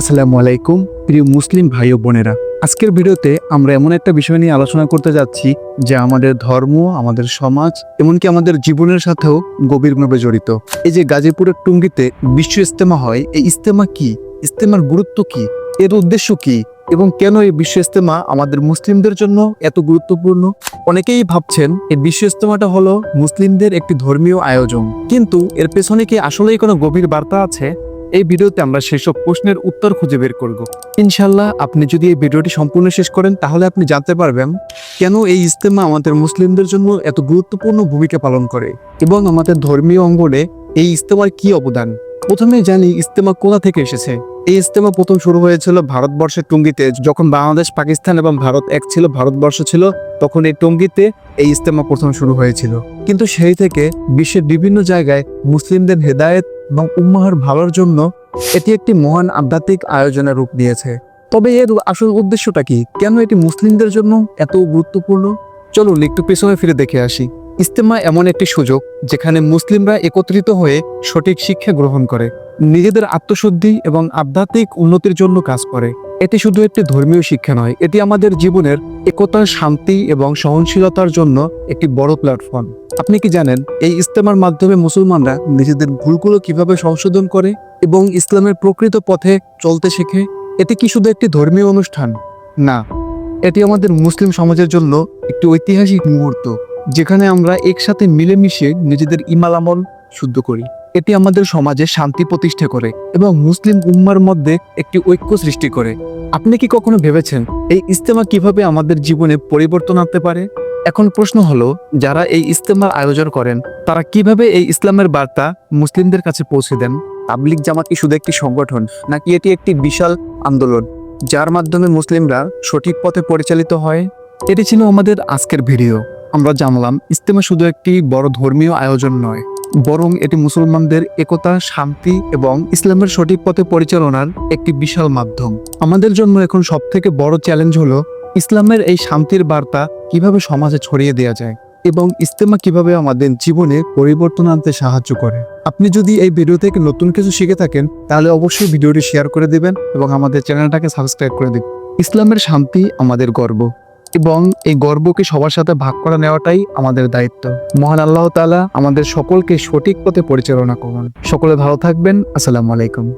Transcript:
আসসালামু আলাইকুম, প্রিয় মুসলিম ভাই ও বোনেরা। আজকের ভিডিওতে আমরা এমন একটা বিষয় নিয়ে আলোচনা করতে যাচ্ছি, যা আমাদের ধর্ম, আমাদের সমাজ, এমনকি আমাদের জীবনের সাথেও গভীরভাবে জড়িত। এই যে গাজীপুরের টুঙ্গিতে বিশ্ব ইস্তেমা হয়, এই ইস্তেমা কি? ইস্তেমার গুরুত্ব কি? এর উদ্দেশ্য কি? এবং কেন এই বিশ্ব ইস্তেমা আমাদের মুসলিমদের জন্য এত গুরুত্বপূর্ণ? অনেকেই ভাবছেন, এই বিশ্ব ইস্তেমাটা হলো মুসলিমদের একটি ধর্মীয় আয়োজন। কিন্তু এর পেছনে কি আসলেই কোনো গভীর বার্তা আছে? এই ভিডিওতে আমরা সেসব প্রশ্নের উত্তর খুঁজে বের করব। ইনশাল্লাহ আপনি যদি এই ভিডিওটি সম্পূর্ণ শেষ করেন, তাহলে আপনি জানতে পারবেন কেন এই ইজতেমা আমাদের মুসলিমদের জন্য এত গুরুত্বপূর্ণ ভূমিকা পালন করে এবং আমাদের ধর্মীয় অঙ্গনে এই ইজতেমার কি অবদান? প্রথমে জানি ইজতেমা কোথা থেকে এসেছে। এই ইস্তেমা প্রথম শুরু হয়েছিল ভারতবর্ষের টুঙ্গিতে। যখন বাংলাদেশ, পাকিস্তান এবং ভারত এক ছিল, ভারতবর্ষ ছিল, তখন এই টুঙ্গিতে এই ইস্তেমা প্রথম শুরু হয়েছিল। কিন্তু সেই থেকে বিশ্বের বিভিন্ন জায়গায় মুসলিমদের হেদায়েত এবং উম্মাহর ভালোর জন্য এটি একটি মহান আধ্যাত্মিক আয়োজনের রূপ নিয়েছে। তবে এর আসল উদ্দেশ্যটা কি? কেন এটি মুসলিমদের জন্য এত গুরুত্বপূর্ণ? চলুন একটু পেছনে ফিরে দেখে আসি। ইস্তেমা এমন একটি সুযোগ, যেখানে মুসলিমরা একত্রিত হয়ে সঠিক শিক্ষা গ্রহণ করে। নিজেদের আত্মশুদ্ধি এবং আধ্যাত্মিক উন্নতির জন্য কাজ করে। এটি শুধু একটি ধর্মীয় শিক্ষা নয়, এটি আমাদের জীবনের একতা শান্তি এবং সহনশীলতার জন্য একটি বড় প্ল্যাটফর্ম আপনি কি জানেন, এই ইস্তেমার মাধ্যমে মুসলমানরা নিজেদের ভুলগুলো কীভাবে সংশোধন করে এবং ইসলামের প্রকৃত পথে চলতে শেখে? এটি কি শুধু একটি ধর্মীয় অনুষ্ঠান? না, এটি আমাদের মুসলিম সমাজের জন্য একটি ঐতিহাসিক মুহূর্ত, যেখানে আমরা একসাথে মিলেমিশে নিজেদের ইমাল আমল শুদ্ধ করি। এটি আমাদের সমাজে শান্তি প্রতিষ্ঠা করে এবং মুসলিম উম্মার মধ্যে একটি ঐক্য সৃষ্টি করে। আপনি কি কখনো ভেবেছেন এই ইস্তেমা কীভাবে আমাদের জীবনে পরিবর্তন আনতে পারে? এখন প্রশ্ন হলো, যারা এই ইস্তেমার আয়োজন করেন, তারা কীভাবে এই ইসলামের বার্তা মুসলিমদের কাছে পৌঁছে দেন? তাবলিক জামাত কি শুধু একটি সংগঠন, নাকি এটি একটি বিশাল আন্দোলন, যার মাধ্যমে মুসলিমরা সঠিক পথে পরিচালিত হয়? এটি ছিল আমাদের আজকের ভিডিও। আমরা জানলাম ইস্তেমা শুধু একটি বড় ধর্মীয় আয়োজন নয়। বরং এটি মুসলমানদের একতা, শান্তি এবং ইসলামের সঠিক পথে পরিচালনার একটি বিশাল মাধ্যম। আমাদের জন্য এখন সব থেকে বড় চ্যালেঞ্জ হলো ইসলামের এই শান্তির বার্তা কীভাবে সমাজে ছড়িয়ে দেওয়া যায় এবং ইস্তেমা কীভাবে আমাদের জীবনে পরিবর্তন আনতে সাহায্য করে। আপনি যদি এই ভিডিও থেকে নতুন কিছু শিখে থাকেন, তাহলে অবশ্যই ভিডিওটি শেয়ার করে দিবেন এবং আমাদের চ্যানেলটাকে সাবস্ক্রাইব করে দিবেন। ইসলামের শান্তি আমাদের গর্ব। এবং এই গর্বকে সবার সাথে ভাগ করে নেওয়াটাই আমাদের দায়িত্ব। মহান আল্লাহ তালা আমাদের সকলকে সঠিক পথে পরিচালনা করুন। সকলে ভালো থাকবেন। আসসালামু আলাইকুম।